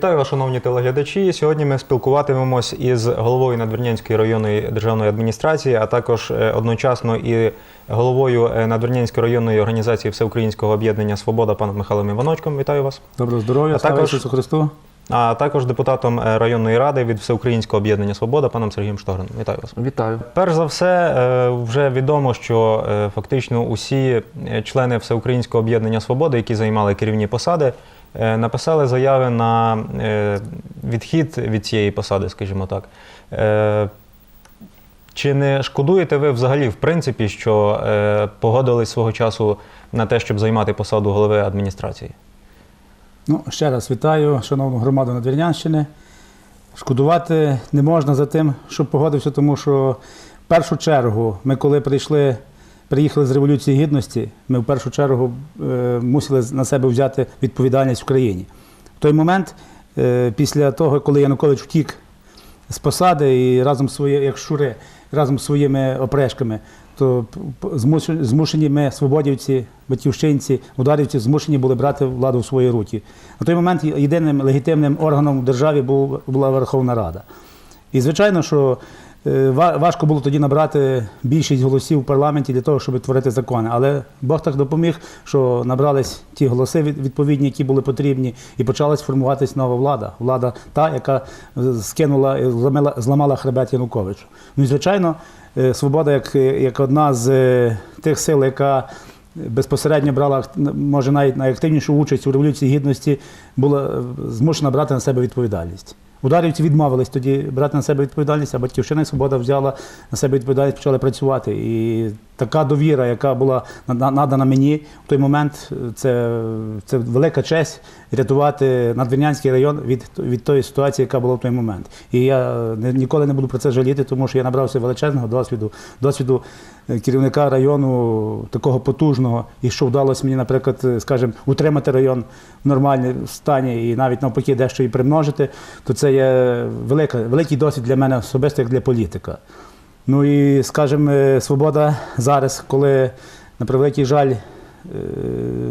Вітаю вас, шановні телеглядачі. Сьогодні ми спілкуватимемось із головою Надвірнянської районної державної адміністрації, а також е, одночасно і головою е, Надвірнянської районної організації Всеукраїнського об'єднання Свобода паном Михайлом Іваночком. Вітаю вас. Доброго здоров'я, А слава також- Ісусу Христу. А також депутатом е, районної ради від Всеукраїнського об'єднання Свобода паном Сергієм Штограном. Вітаю вас. Вітаю. Перш за все, вже відомо, що фактично усі члени Всеукраїнського об'єднання Свобода, які займали керівні посади, написали заяви на е, відхід від цієї посади, скажімо так. Е, Чи не шкодуєте ви взагалі, в принципі, що е, погодились свого часу на те, щоб займати посаду голови адміністрації? Ну, ще раз вітаю, шановну громаду Надвірнянщини. Шкодувати не можна за тим, що погодився, тому що в першу чергу ми, коли прийшли, приїхали з Революції Гідності, ми в першу чергу е, мусили на себе взяти відповідальність в країні. В той момент, е, після того, коли Янукович втік з посади і разом своє, як щури, разом з своїми опрешками, то змушені- ми, свободівці, батьківщинці, ударівці, змушені були брати владу в свої руки. На той момент єдиним легітимним органом в державі була Верховна Рада. І звичайно, що важко було тоді набрати більшість голосів в парламенті для того, щоб творити закони. Але Бог так допоміг, що набрались ті голоси від- відповідні, які були потрібні, і почалась формуватись нова влада. Влада та, яка е, скинула, е, зламала, зламала хребет Януковичу. Ну і звичайно, е, свобода як, як одна з е, тих сил, яка безпосередньо брала може навіть найактивнішу участь у революції гідності, була е, змушена брати на себе відповідальність. Ударівці відмовились тоді брати на себе відповідальність, а батьківщина і свобода взяла на себе відповідальність, почали працювати. І така довіра, яка була нада- надана мені в той момент, це, це велика честь рятувати Надвірнянський район від, від тої ситуації, яка була в той момент. І я ніколи не буду про це жаліти, тому що я набрався величезного досвіду, досвіду е, керівника району такого потужного, і що вдалося мені, наприклад, е, скажімо, утримати район в нормальному стані і навіть навпаки дещо і примножити, то це є велика, великий досвід для мене особисто як для політика. Ну і, скажімо, е, свобода зараз, коли на превеликий жаль. Е,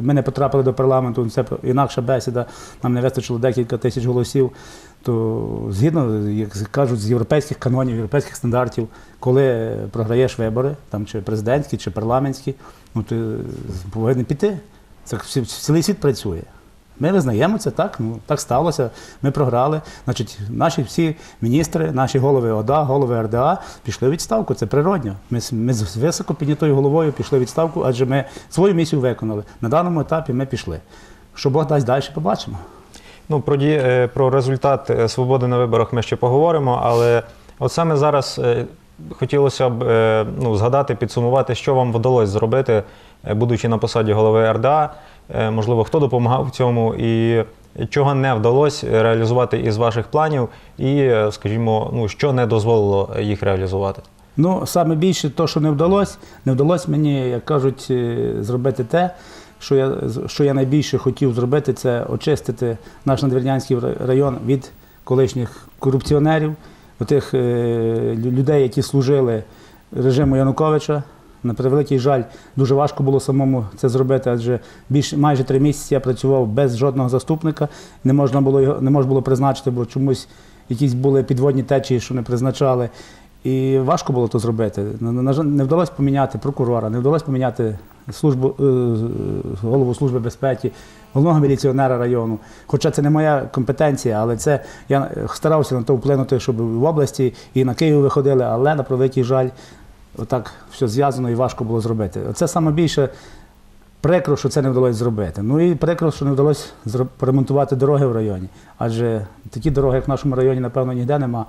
Ми не потрапили до парламенту, це інакша бесіда, нам не вистачило декілька тисяч голосів. То згідно, як кажуть, з європейських канонів, європейських стандартів, коли програєш вибори, там чи президентські, чи парламентські, ну ти повинен піти. Це цілий світ працює. Ми визнаємо це так, ну так сталося. Ми програли. Значить, наші всі міністри, наші голови ОДА, голови РДА пішли у відставку. Це природньо. Ми, ми з високо піднятою головою пішли у відставку, адже ми свою місію виконали. На даному етапі ми пішли. Що Бог дасть далі, побачимо. Ну, про, ді- е, про результат е, свободи на виборах ми ще поговоримо, але от саме зараз е, хотілося б ну, згадати, підсумувати, що вам вдалося зробити, будучи на посаді голови РДА. Е, Можливо, хто допомагав в цьому і чого не вдалося реалізувати із ваших планів, і, е, скажімо, ну, що не дозволило їх реалізувати. Ну, саме більше, то, що не вдалося, не вдалося мені, як кажуть, е, зробити те, що я, що я найбільше хотів зробити, це очистити наш надвірнянський район від колишніх корупціонерів, тих людей, які служили режиму Януковича. На превеликий жаль, дуже важко було самому це зробити, адже більше майже три місяці я працював без жодного заступника. Не можна було його не можна було призначити, бо чомусь якісь були підводні течії, що не призначали. І важко було то зробити. Не вдалося поміняти прокурора, не вдалося поміняти службу, е, голову служби безпеки, головного міліціонера району. Хоча це не моя компетенція, але це я старався на то вплинути, щоб в області і на Київ виходили, але на превеликий жаль, отак все зв'язано і важко було зробити. Це саме більше прикро, що це не вдалося зробити. Ну і прикро, що не вдалося поремонтувати дороги в районі. Адже такі дороги, як в нашому районі, напевно, ніде нема.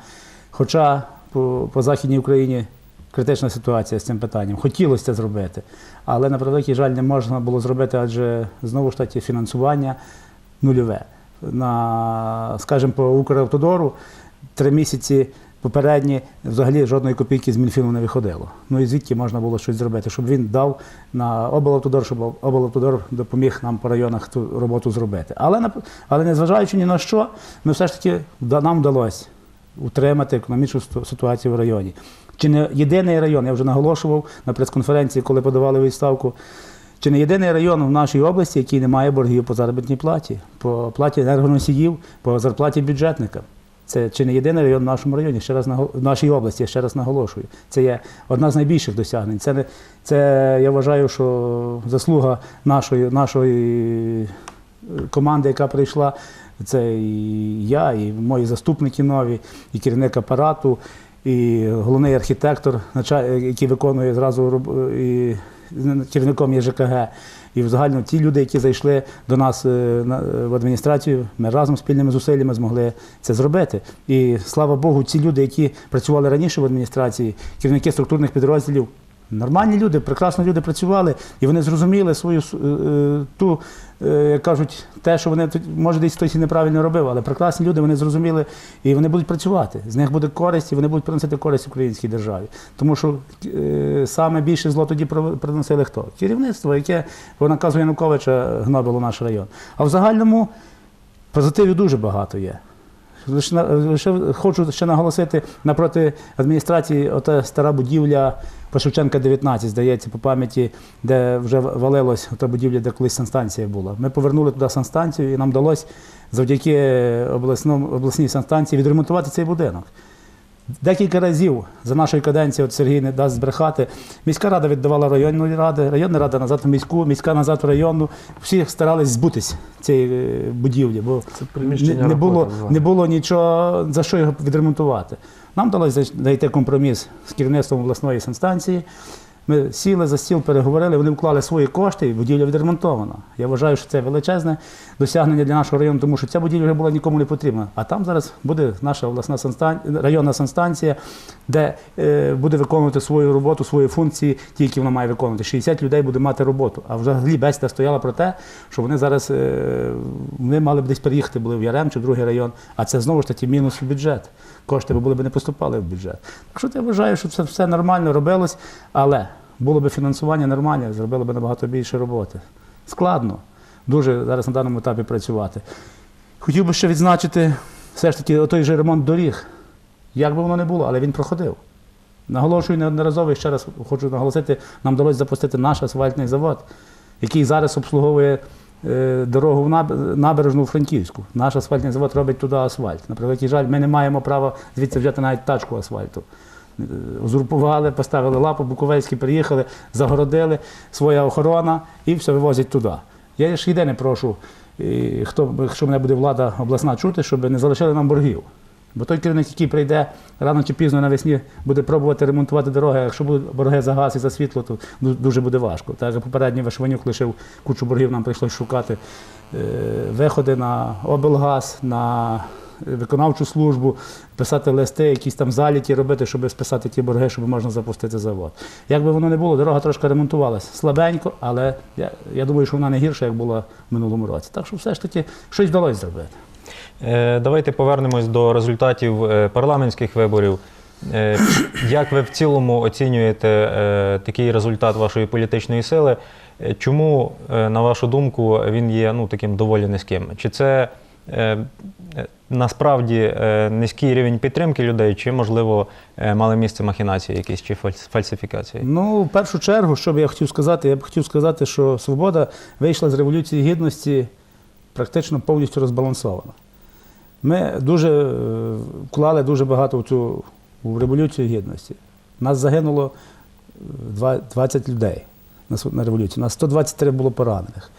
Хоча по, по Західній Україні критична ситуація з цим питанням. Хотілося це зробити. Але на превеликий жаль не можна було зробити, адже знову ж таки фінансування нульове. На, скажімо, по Укравтодору три місяці попередні взагалі жодної копійки з Мінфіну не виходило. Ну і звідки можна було щось зробити, щоб він дав на облавтодор, щоб облавтодор допоміг нам по районах ту роботу зробити. Але, але незважаючи ні на що, ми все ж таки нам вдалося утримати економічну ситуацію в районі. Чи не єдиний район, я вже наголошував на прес-конференції, коли подавали відставку, чи не єдиний район в нашій області, який не має боргів по заробітній платі, по платі енергоносіїв, по зарплаті бюджетника. Це чи не єдиний район в нашому районі, ще раз нагол- в нашій області, я ще раз наголошую. Це є одна з найбільших досягнень. Це, не, це я вважаю, що заслуга нашої, нашої е, команди, яка прийшла, це і я, і мої заступники нові, і керівник апарату, і головний архітектор, який виконує зразу і керівником є ЖКГ. І взагалі ті люди, які зайшли до нас е, в адміністрацію, ми разом спільними зусиллями змогли це зробити. І слава Богу, ці люди, які працювали раніше в адміністрації, керівники структурних підрозділів, нормальні люди, прекрасно люди працювали, і вони зрозуміли свою е, е, ту, е, як кажуть, те, що вони може десь хтось і неправильно робив, але прекрасні люди вони зрозуміли і вони будуть працювати. З них буде користь, і вони будуть приносити користь українській державі. Тому що е, саме більше зло тоді приносили хто? Керівництво, яке по наказу Януковича гнобило наш район. А в загальному позитивів дуже багато є. Лише, лише хочу ще наголосити напроти адміністрації, ота стара будівля по Шевченка 19, здається, по пам'яті, де вже валилась та будівля, де колись санстанція була. Ми повернули туди санстанцію, і нам вдалося завдяки обласному, обласній санстанції відремонтувати цей будинок. Декілька разів за нашої каденції, от Сергій не дасть збрехати, міська рада віддавала районної ради, районна рада назад в міську, міська назад в районну. Всі старались збутись цієї е, будівлі, бо не, не, було, не було нічого за що його відремонтувати. Нам вдалося знайти компроміс з керівництвом обласної санстанції. Ми сіли за стіл, переговорили, вони вклали свої кошти, і будівля відремонтована. Я вважаю, що це величезне досягнення для нашого району, тому що ця будівля вже була нікому не потрібна. А там зараз буде наша обласна санстанція, районна санстанція, де е, буде виконувати свою роботу, свої функції, ті, які вона має виконувати. 60 людей буде мати роботу. А взагалі бесіда стояла про те, що вони зараз е, вони мали б десь переїхати, були в Ярем чи в другий район. А це знову ж таки мінус в бюджет. Кошти були б не поступали в бюджет. Так що я вважаю, що це все нормально робилось, але було б фінансування нормальне, зробили б набагато більше роботи. Складно дуже зараз на даному етапі працювати. Хотів би ще відзначити все ж таки той же ремонт доріг. Як би воно не було, але він проходив. Наголошую неодноразово і ще раз хочу наголосити, нам вдалося запустити наш асфальтний завод, який зараз обслуговує е, дорогу в набережну Франківську. Наш асфальтний завод робить туди асфальт. На превеликий жаль, ми не маємо права звідси взяти навіть тачку асфальту. Е, Узурпували, поставили лапу, Буковельські приїхали, загородили, своя охорона і все вивозять туди. Я ще ж не прошу, і хто, якщо мене буде влада обласна чути, щоб не залишили нам боргів. Бо той керівник, який прийде рано чи пізно навесні, буде пробувати ремонтувати дороги. Якщо будуть борги за газ і за світло, то дуже буде важко. Так попередній Вишванюк лишив кучу боргів, нам прийшлося шукати е, виходи на облгаз, на виконавчу службу, писати листи, якісь там заліки робити, щоб списати ті борги, щоб можна запустити завод. Як би воно не було, дорога трошки ремонтувалася слабенько, але я, я думаю, що вона не гірша, як була в минулому році. Так що все ж таки щось вдалося зробити. Е, Давайте повернемось до результатів е, парламентських виборів. Е, Як ви в цілому оцінюєте такий результат вашої політичної сили? Чому, на вашу думку, він є ну, таким доволі низьким? Чи це насправді е, низький рівень підтримки людей, чи, можливо, е, мали місце махінації якісь чи фальсифікації? Ну, в першу чергу, що би я хотів сказати, я б хотів сказати, що свобода вийшла з революції гідності практично повністю розбалансована. Ми дуже е, вклали дуже багато в цю в революцію гідності. Нас загинуло е, 20 людей на революції. У нас 123 було поранених.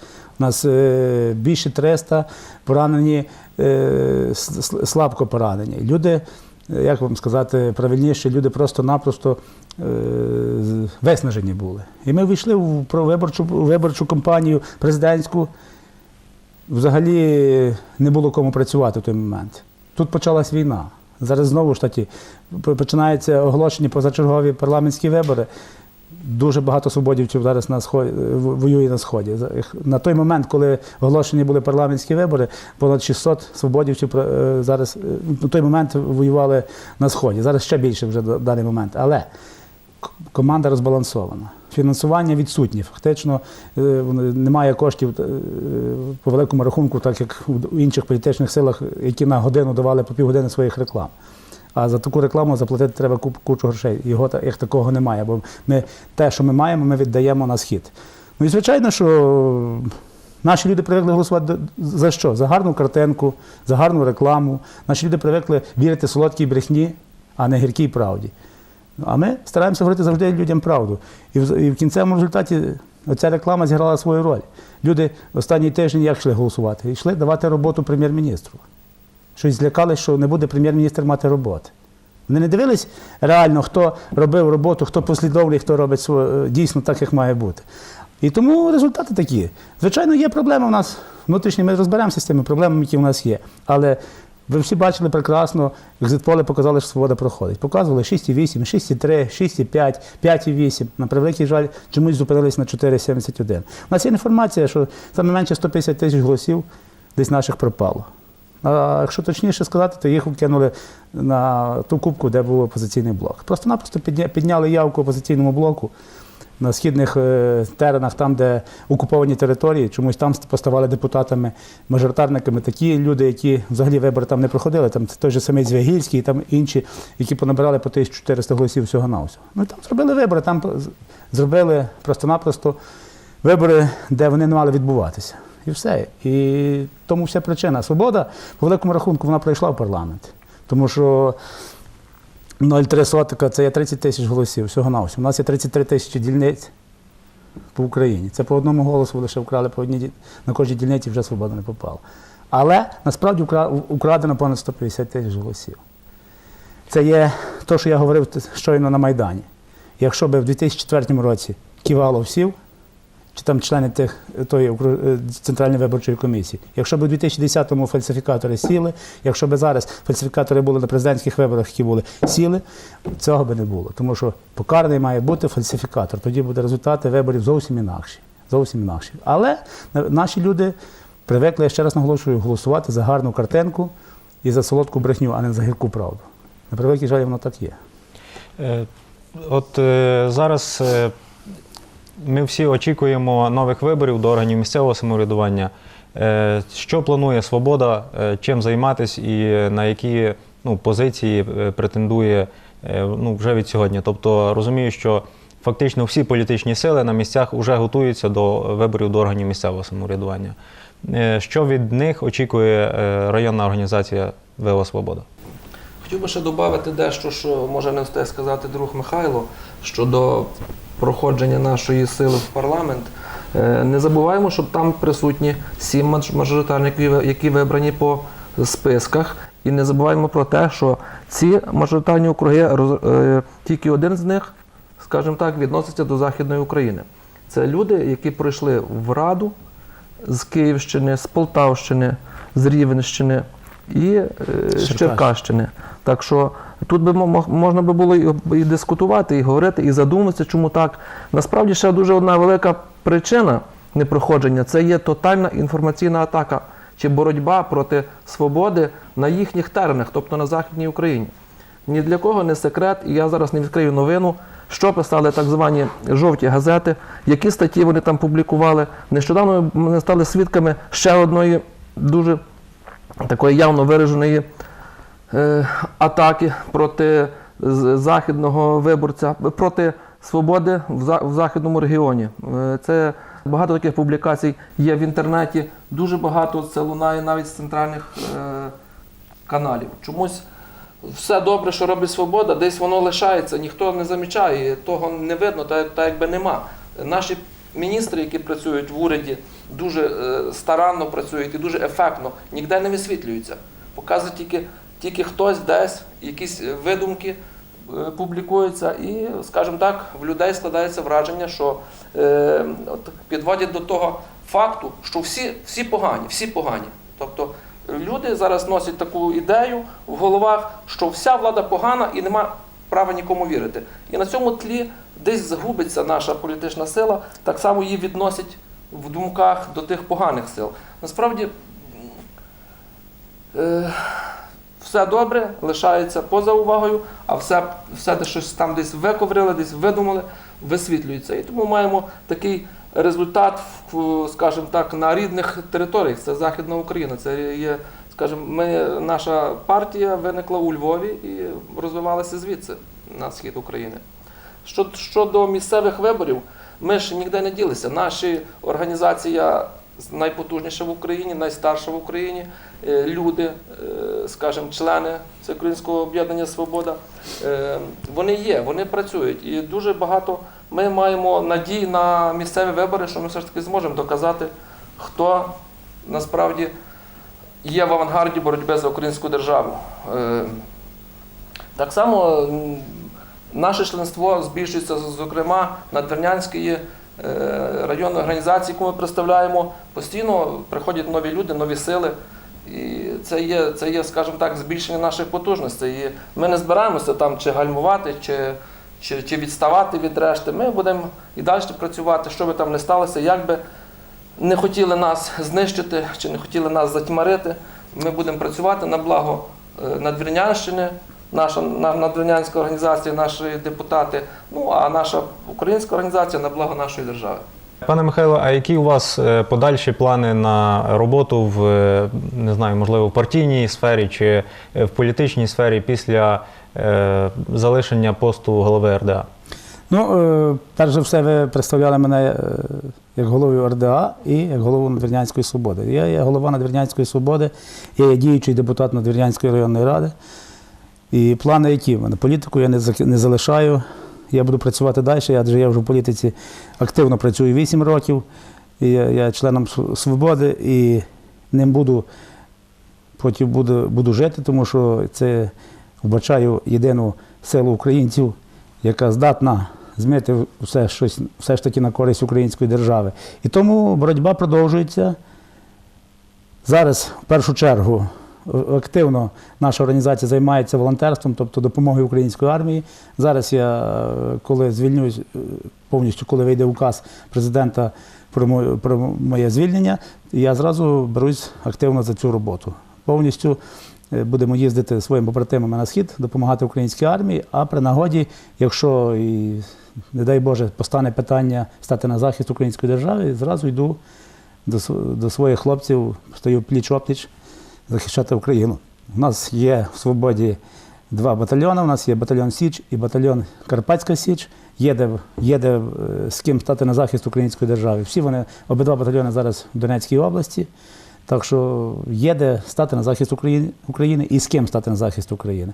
Нас е, більше 300 поранені, е, слабко поранені. Люди, як вам сказати правильніше, люди просто-напросто е, виснажені були. І ми війшли в провиборчу виборчу кампанію президентську. Взагалі не було кому працювати в той момент. Тут почалась війна. Зараз знову таки п- починаються оголошені позачергові парламентські вибори. Дуже багато свободівців зараз на сході воює на сході. На той момент, коли оголошені були парламентські вибори, понад 600 свободівців е, зараз е, на той момент воювали на сході. Зараз ще більше вже в даний момент. Але команда розбалансована. Фінансування відсутнє. Фактично е, немає коштів е, по великому рахунку, так як у інших політичних силах, які на годину давали по півгодини своїх реклам. А за таку рекламу заплатити треба кучу грошей. Його як такого немає. Бо ми те, що ми маємо, ми віддаємо на схід. Ну і звичайно, що наші люди привикли голосувати за що? За гарну картинку, за гарну рекламу. Наші люди привикли вірити солодкій брехні, а не гіркій правді. А ми стараємося говорити завжди людям правду. І в, і в кінцевому результаті ця реклама зіграла свою роль. Люди останній тиждень як йшли голосувати? Йшли давати роботу прем'єр-міністру. Щось злякались, що не буде прем'єр-міністр мати роботи. Вони не дивились реально, хто робив роботу, хто послідовний, хто робить своє, дійсно так, як має бути. І тому результати такі. Звичайно, є проблеми у нас внутрішні, ми розберемося з тими проблемами, які у нас є. Але ви всі бачили прекрасно, екзитполи показали, що свобода проходить. Показували 6,8, 6,3, 6,5, 5,8. На превеликий жаль, чомусь зупинились на 4,71. У нас є інформація, що саме менше 150 тисяч голосів десь наших пропало. А якщо точніше сказати, то їх вкинули на ту кубку, де був опозиційний блок. Просто-напросто підня- підняли явку опозиційному блоку на східних е, теренах, там, де окуповані території, чомусь там поставали депутатами, мажоритарниками такі люди, які взагалі вибори там не проходили. Там той же самий Звягільський і там інші, які понабирали по 1400 голосів всього на всього. Ну там зробили вибори, там зробили просто-напросто вибори, де вони не мали відбуватися. І все. І тому вся причина. Свобода, по великому рахунку, вона прийшла в парламент. Тому що 0,3 сотика це є 30 тисяч голосів всього на всього. У нас є 33 тисячі дільниць по Україні. Це по одному голосу лише вкрали по одній на кожній дільниці вже свобода не попала. Але насправді украдено понад 150 тисяч голосів. Це є те, що я говорив щойно на Майдані. Якщо би в 2004 році Ківалов сів, чи там члени тих, тої е, Центральної виборчої комісії, якщо б у 2010-му фальсифікатори сіли, якщо б зараз фальсифікатори були на президентських виборах, які були сіли, цього би не було. Тому що покараний має бути фальсифікатор. Тоді буде результати виборів зовсім інакші. Зовсім інакші. Але наші люди привикли, я ще раз наголошую, голосувати за гарну картинку і за солодку брехню, а не за гірку правду. На превеликий жаль, воно так є. Е, От е, зараз ми всі очікуємо нових виборів до органів місцевого самоврядування. Е, Що планує Свобода, е, чим займатися і на які ну, позиції е, претендує ну, вже від сьогодні? Тобто розумію, що фактично всі політичні сили на місцях вже готуються до виборів до органів місцевого самоврядування. Що від них очікує районна організація ВО Свобода? Хотів би ще додати дещо, що може не встиг сказати друг Михайло щодо проходження нашої сили в парламент. Е, Не забуваємо, що там присутні сім маж- мажоритарників, які вибрані по списках. І не забуваємо про те, що ці мажоритарні округи, е, тільки один з них, скажімо так, відноситься до Західної України. Це люди, які пройшли в Раду з Київщини, з Полтавщини, з Рівенщини і е, з Черкащини. Так що тут би мо- мо- можна би було і, і дискутувати, і говорити, і задуматися, чому так. Насправді ще дуже одна велика причина непроходження це є тотальна інформаційна атака чи боротьба проти свободи на їхніх теренах, тобто на Західній Україні. Ні для кого не секрет, і я зараз не відкрию новину, що писали так звані жовті газети, які статті вони там публікували. Нещодавно ми стали свідками ще одної дуже такої явно вираженої е, атаки проти західного виборця, проти свободи в, за- в західному регіоні. Е, Це багато таких публікацій є в інтернеті. Дуже багато це лунає навіть з центральних е, каналів. Чомусь все добре, що робить свобода, десь воно лишається, ніхто не замічає, того не видно, та, та якби нема. Наші міністри, які працюють в уряді, дуже е, старанно працюють і дуже ефектно, ніде не висвітлюються. Показує тільки, тільки хтось десь, якісь видумки е, публікуються, і, скажімо так, в людей складається враження, що е, от, підводять до того факту, що всі, всі погані, всі погані. Тобто люди зараз носять таку ідею в головах, що вся влада погана і нема права нікому вірити. І на цьому тлі десь загубиться наша політична сила, так само її відносять в думках до тих поганих сил. Насправді е, все добре лишається поза увагою, а все, все де щось там десь виковрили, десь видумали, висвітлюється. І тому маємо такий результат, скажімо так, на рідних територіях. Це Західна Україна. Це є, скажімо, ми, наша партія виникла у Львові і розвивалася звідси на схід України. Щодо місцевих виборів, Ми ж ніде не ділися. Наша організація найпотужніша в Україні, найстарша в Україні. Е, Люди, е, скажімо, члени Всеукраїнського об'єднання Свобода, е, вони є, вони працюють. І дуже багато ми маємо надій на місцеві вибори, що ми все ж таки зможемо доказати, хто насправді є в авангарді боротьби за українську державу. Е, Так само наше членство збільшується, зокрема, Надвірнянської е, районної організації, яку ми представляємо. Постійно приходять нові люди, нові сили. І це є, це є, скажімо так, збільшення наших потужностей. І ми не збираємося там чи гальмувати, чи, чи, чи відставати від решти. Ми будемо і далі працювати, що би там не сталося, як би не хотіли нас знищити чи не хотіли нас затьмарити. Ми будемо працювати на благо е, Надвірнянщини, наша на- надвірнянська організація, наші депутати, ну а наша українська організація на благо нашої держави. Пане Михайло, а які у вас е, подальші плани на роботу в е, не знаю, можливо, в партійній сфері чи в політичній сфері після залишення посту голови РДА? Ну, е, перш за все, ви представляли мене е, як головою РДА і як голову Надвірнянської свободи. Я є голова Надвірнянської свободи, я є діючий депутат Надвірнянської районної ради. І плани які в мене? Політику я не, залишаю. Я буду працювати далі, адже я вже в політиці активно працюю 8 років. І я, я членом свободи і ним буду потім буду, буду жити, тому що це вбачаю єдину силу українців, яка здатна змити все, щось, все ж таки на користь української держави. І тому боротьба продовжується. Зараз, в першу чергу, е, активно наша організація займається волонтерством, тобто допомогою української армії. Зараз я, е, коли звільнюсь е, повністю, коли вийде указ президента про моє, звільнення, я зразу берусь активно за цю роботу. Повністю будемо їздити своїми побратимами на схід, допомагати українській армії. А при нагоді, якщо і не дай Боже, постане питання стати на захист української держави, зразу йду до, до своїх хлопців, стою пліч опліч захищати Україну. У нас є в свободі два батальйони. У нас є батальйон Січ і батальйон Карпатська Січ. Є де, є де е, з ким стати на захист української держави. Всі вони, обидва батальйони зараз в Донецькій області. Так що є де стати на захист України і з ким стати на захист України.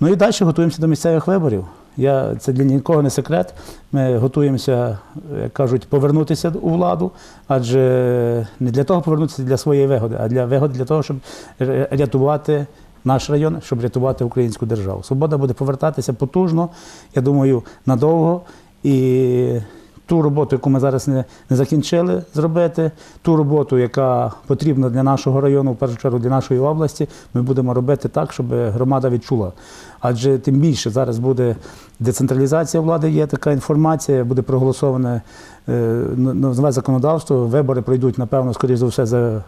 Ну і далі готуємося до місцевих виборів. Я, це для нікого не секрет. Ми готуємося, як кажуть, повернутися у владу, адже не для того повернутися для своєї вигоди, а для вигоди для того, щоб рятувати наш район, щоб рятувати українську державу. Свобода буде повертатися потужно, я думаю, надовго. І ту роботу, яку ми зараз не, не закінчили зробити, ту роботу, яка потрібна для нашого району, в першу чергу для нашої області, ми будемо робити так, щоб громада відчула. Адже тим більше зараз буде децентралізація влади, є така інформація, буде проголосоване е, нове законодавство. Вибори пройдуть, напевно, скоріш за все, за,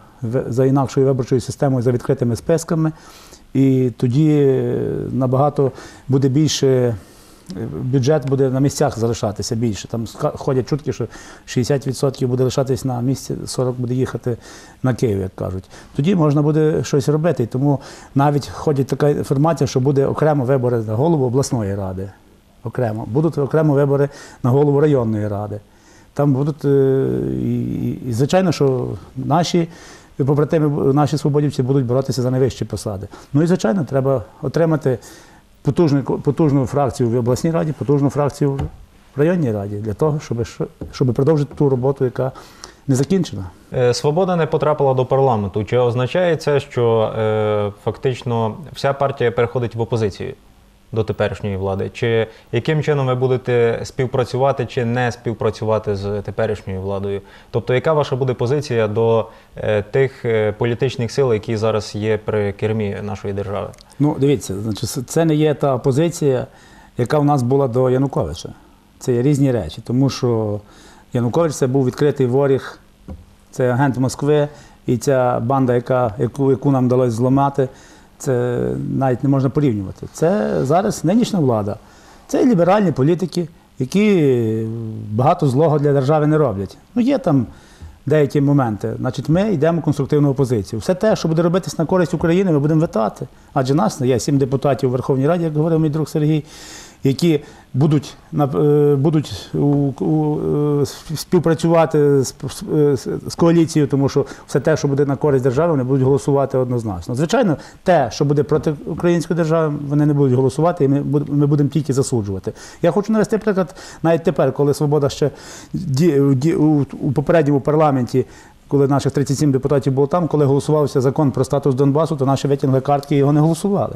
за інакшою виборчою системою, за відкритими списками. І тоді е, набагато буде більше бюджет буде на місцях залишатися більше. Там ходять чутки, що 60% буде лишатись на місці, 40% буде їхати на Київ, як кажуть. Тоді можна буде щось робити. Тому навіть ходить така інформація, що буде окремо вибори на голову обласної ради. Окремо. Будуть окремо вибори на голову районної ради. Там будуть, е, і, і, і звичайно, що наші побратими, наші свободівці будуть боротися за найвищі посади. Ну і звичайно, треба отримати потужну, потужну фракцію в обласній раді, потужну фракцію в районній раді для того, щоб, щоб продовжити ту роботу, яка не закінчена. Е, Свобода не потрапила до парламенту. Чи означає це, що е, фактично вся партія переходить в опозицію до теперішньої влади? Чи яким чином ви будете співпрацювати чи не співпрацювати з теперішньою владою? Тобто, яка ваша буде позиція до е, тих е, політичних сил, які зараз є при кермі нашої держави? Ну, дивіться, значить, це не є та позиція, яка в нас була до Януковича. Це є різні речі, тому що Янукович це був відкритий воріг, це агент Москви, і ця банда, яка, яку, яку нам вдалося зламати, це навіть не можна порівнювати. Це зараз нинішня влада. Це ліберальні політики, які багато злого для держави не роблять. Ну, є там деякі моменти. Значить, ми йдемо в конструктивну опозицію. Все те, що буде робитись на користь України, ми будемо витати. Адже нас є сім депутатів у Верховній Раді, як говорив мій друг Сергій. Які будуть, будуть співпрацювати з, з, коаліцією, тому що все те, що буде на користь держави, вони будуть голосувати однозначно. Звичайно, те, що буде проти української держави, вони не будуть голосувати, і ми, ми будемо тільки засуджувати. Я хочу навести приклад навіть тепер, коли свобода ще у, попередньому парламенті. Коли наших 37 депутатів було там, коли голосувався закон про статус Донбасу, то наші витягнули картки і його не голосували.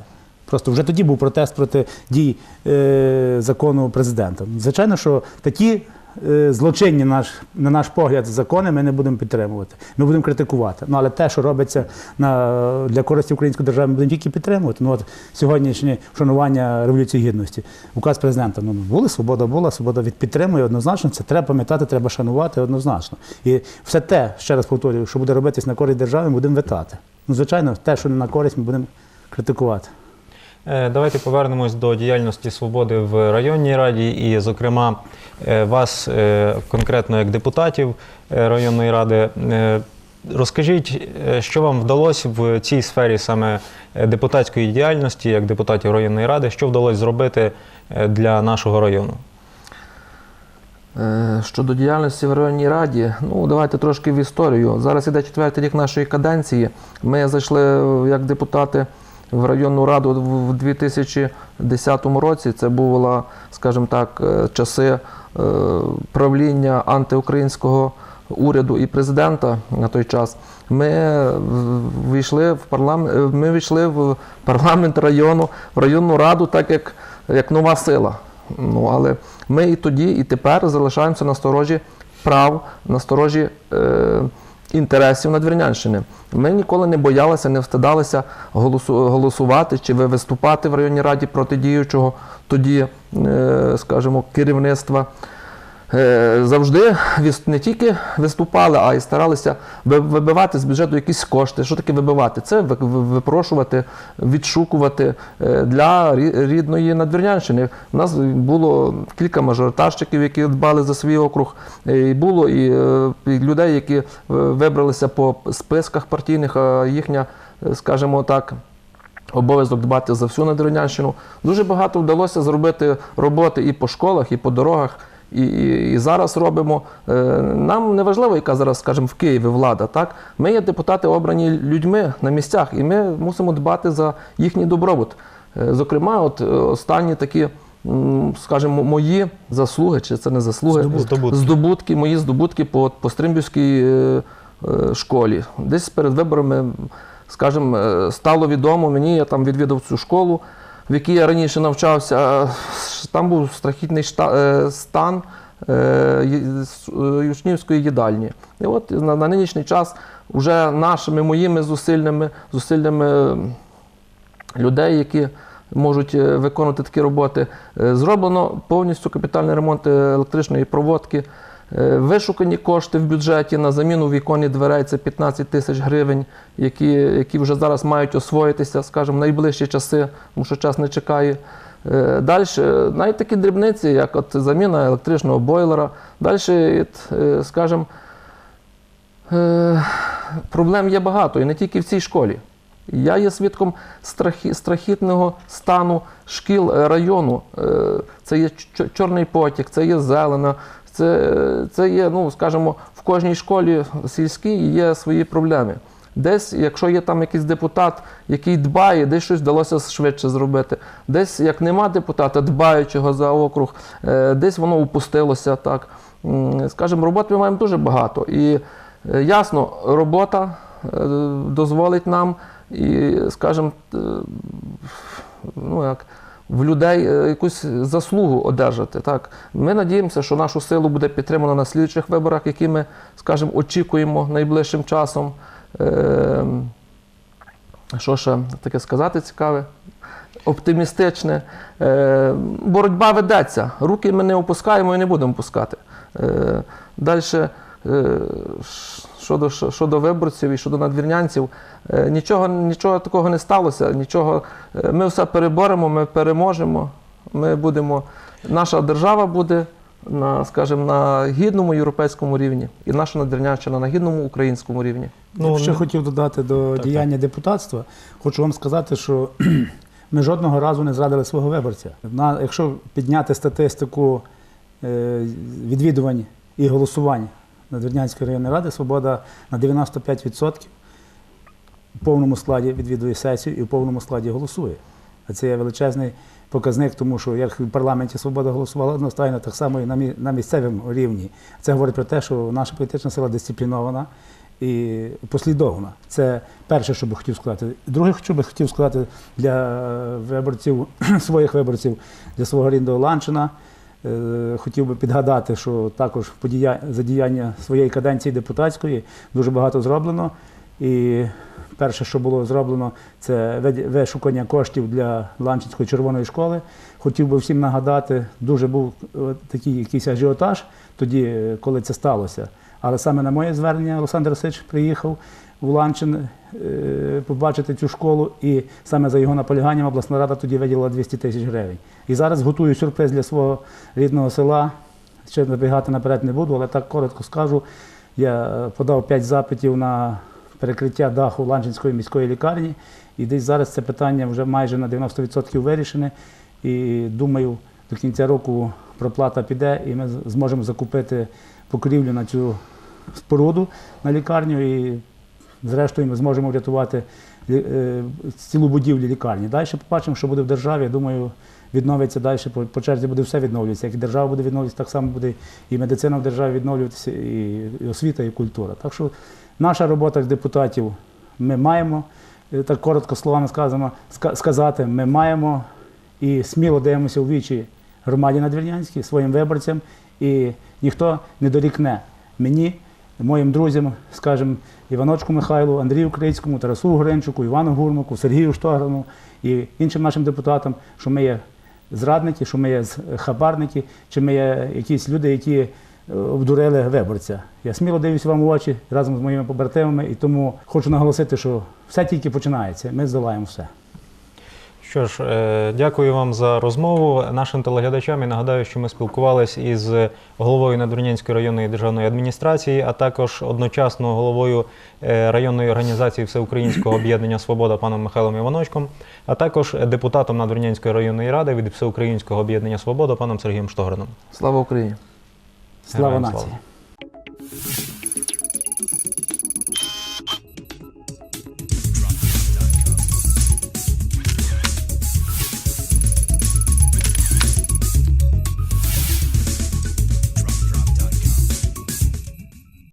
Просто вже тоді був протест проти дій е, закону президента. Звичайно, що такі е, злочинні, наш, на наш погляд, закони ми не будемо підтримувати. Ми будемо критикувати. Ну, але те, що робиться на, для користі української держави, ми будемо тільки підтримувати. Ну, от сьогоднішнє вшанування Революції Гідності, указ президента. Ну, були, свобода була, свобода від підтримує однозначно. Це треба пам'ятати, треба шанувати однозначно. І все те, ще раз повторюю, що буде робитись на користь держави, ми будемо витати. Ну, звичайно, те, що не на користь, ми будемо критикувати. Е, Давайте повернемось до діяльності свободи в районній раді, і, зокрема, е, вас е, конкретно як депутатів районної ради. Розкажіть, що вам вдалося в цій сфері саме депутатської діяльності, як депутатів районної ради, що вдалося зробити для нашого району? Щодо діяльності в районній раді, ну давайте трошки в історію. Зараз іде четвертий рік нашої каденції. Ми зайшли як депутати в районну раду в в 2010 році. Це були, скажімо так, е, часи е, правління антиукраїнського уряду і президента на той час. Ми е, війшли в парламент. Ми війшли в парламент району, в районну раду, так як, як нова сила. Ну, але ми і тоді, і тепер залишаємося на сторожі прав, на сторожі е, інтересів Надвірнянщини. Ми ніколи не боялися, не встидалися голосу, голосувати чи ви- виступати в районній раді проти діючого тоді, е, скажімо, керівництва. Е, Завжди не тільки виступали, а й старалися вибивати з бюджету якісь кошти. Що таке вибивати? Це ви- ви- випрошувати, відшукувати е, для рідної надвірнянщини. У нас було кілька мажоритарщиків, які дбали за свій округ. Е, І було і, людей, які вибралися по списках партійних, а їхня, скажімо так. Обов'язок дбати за всю Надвірнянщину. Дуже багато вдалося зробити роботи і по школах, і по дорогах. І, і, і зараз робимо. Е, Нам не важливо, яка зараз, скажімо, в Києві влада. Так? Ми є депутати, обрані людьми на місцях, і ми мусимо дбати за їхній добробут. Е, Зокрема, от е, останні такі, скажімо, мої заслуги, чи це не заслуги, Здобутки. здобутки, мої здобутки по, по Стримбівській е, е, школі. Десь перед виборами, скажімо, стало відомо мені, я там відвідав цю школу, в якій я раніше навчався. Там був страхітний е, стан е, е, учнівської їдальні. І от на, на нинішній час вже нашими моїми зусиллями, зусиллями людей, які можуть виконувати такі роботи. Зроблено повністю капітальний ремонт електричної проводки. Е, Вишукані кошти в бюджеті на заміну вікон і дверей це 15 тисяч гривень, які, які вже зараз мають освоїтися, скажімо, в найближчі часи, тому що час не чекає. Далі, навіть такі дрібниці, як от заміна електричного бойлера. Далі, скажімо, Е, проблем є багато, і не тільки в цій школі. Я є свідком страхі, страхітного стану шкіл е, району. Е, Це є чорний потік, це є зелена, це, це є, ну, скажімо, в кожній школі сільській є свої проблеми. Десь, якщо є там якийсь депутат, який дбає, десь щось вдалося швидше зробити. Десь, як нема депутата, дбаючого за округ, е, десь воно упустилося так. Скажімо, роботи ми маємо дуже багато. І е, ясно, робота е, дозволить нам і, скажімо, ну як. В людей е, якусь заслугу одержати. Так. Ми надіємося, що нашу силу буде підтримано на слідчих виборах, які ми, скажімо, очікуємо найближчим часом. Е, що ще таке сказати цікаве? Оптимістичне. Е, боротьба ведеться. Руки ми не опускаємо і не будемо пускати. Е, Далі, щодо, щодо виборців і щодо надвірнянців, е, нічого, нічого такого не сталося. Нічого, е, ми все переборемо, ми переможемо. Ми будемо, наша держава буде на, скажімо, на гідному європейському рівні, і наша надвірнянщина на гідному українському рівні. Ну, ще хотів додати до так, діяння депутатства. Хочу вам сказати, що Ми жодного разу не зрадили свого виборця. На, якщо підняти статистику е, відвідувань і голосувань Надвірнянської районної ради, свобода на 95% в повному складі відвідує сесію і в повному складі голосує. А це є величезний показник, тому що як в парламенті свобода голосувала одностайно, так само і на, місцевому рівні. Це говорить про те, що наша політична сила дисциплінована і послідовна. Це перше, що би хотів сказати. Друге, що би хотів сказати для виборців, своїх виборців, для свого рідного Ланчина. Е, Хотів би підгадати, що також подія, за діяння своєї каденції депутатської дуже багато зроблено. І перше, що було зроблено, це вишукання коштів для Ланчинської червоної школи. Хотів би всім нагадати, дуже був е, такий якийсь ажіотаж тоді, е, коли це сталося. Але саме на моє звернення Олександр Васильович приїхав в Ланчин е, побачити цю школу, і саме за його наполяганням обласна рада тоді виділила 200 тисяч гривень. І зараз готую сюрприз для свого рідного села. Ще набігати наперед не буду, але так коротко скажу. Я е, подав 5 запитів на перекриття даху Ланчинської міської лікарні, і десь зараз це питання вже майже на 90% вирішене. І думаю, до кінця року проплата піде, і ми зможемо закупити покрівлю на цю споруду на лікарню. І зрештою ми зможемо врятувати е, цілу будівлю лікарні. Далі побачимо, що буде в державі. Думаю, відновиться далі. По, черзі буде все відновлюватися. Як і держава буде відновлюватися, так само буде і медицина в державі відновлюватися, і, освіта, і культура. Так що наша робота як депутатів ми маємо, е, так коротко словами сказано, сказати, ми маємо і сміло дивимося у вічі громаді надвірнянській, своїм виборцям, і ніхто не дорікне мені, моїм друзям, скажімо, Іваночку Михайлу, Андрію Крицькому, Тарасу Гринчуку, Івану Гурмаку, Сергію Штограну і іншим нашим депутатам, що ми є зрадники, що ми є хабарники, чи ми є якісь люди, які е, обдурили виборця. Я сміло дивлюся вам в очі разом з моїми побратимами, і тому хочу наголосити, що все тільки починається. Ми здолаємо все. Що ж, е, дякую вам за розмову. Нашим телеглядачам і нагадаю, що ми спілкувалися із головою Надвірнянської районної державної адміністрації, а також одночасно головою е, районної організації Всеукраїнського об'єднання Свобода паном Михайлом Іваночком, а також депутатом Надвірнянської районної ради від Всеукраїнського об'єднання Свобода паном Сергієм Штограном. Слава Україні! Слава Героям нації! слава.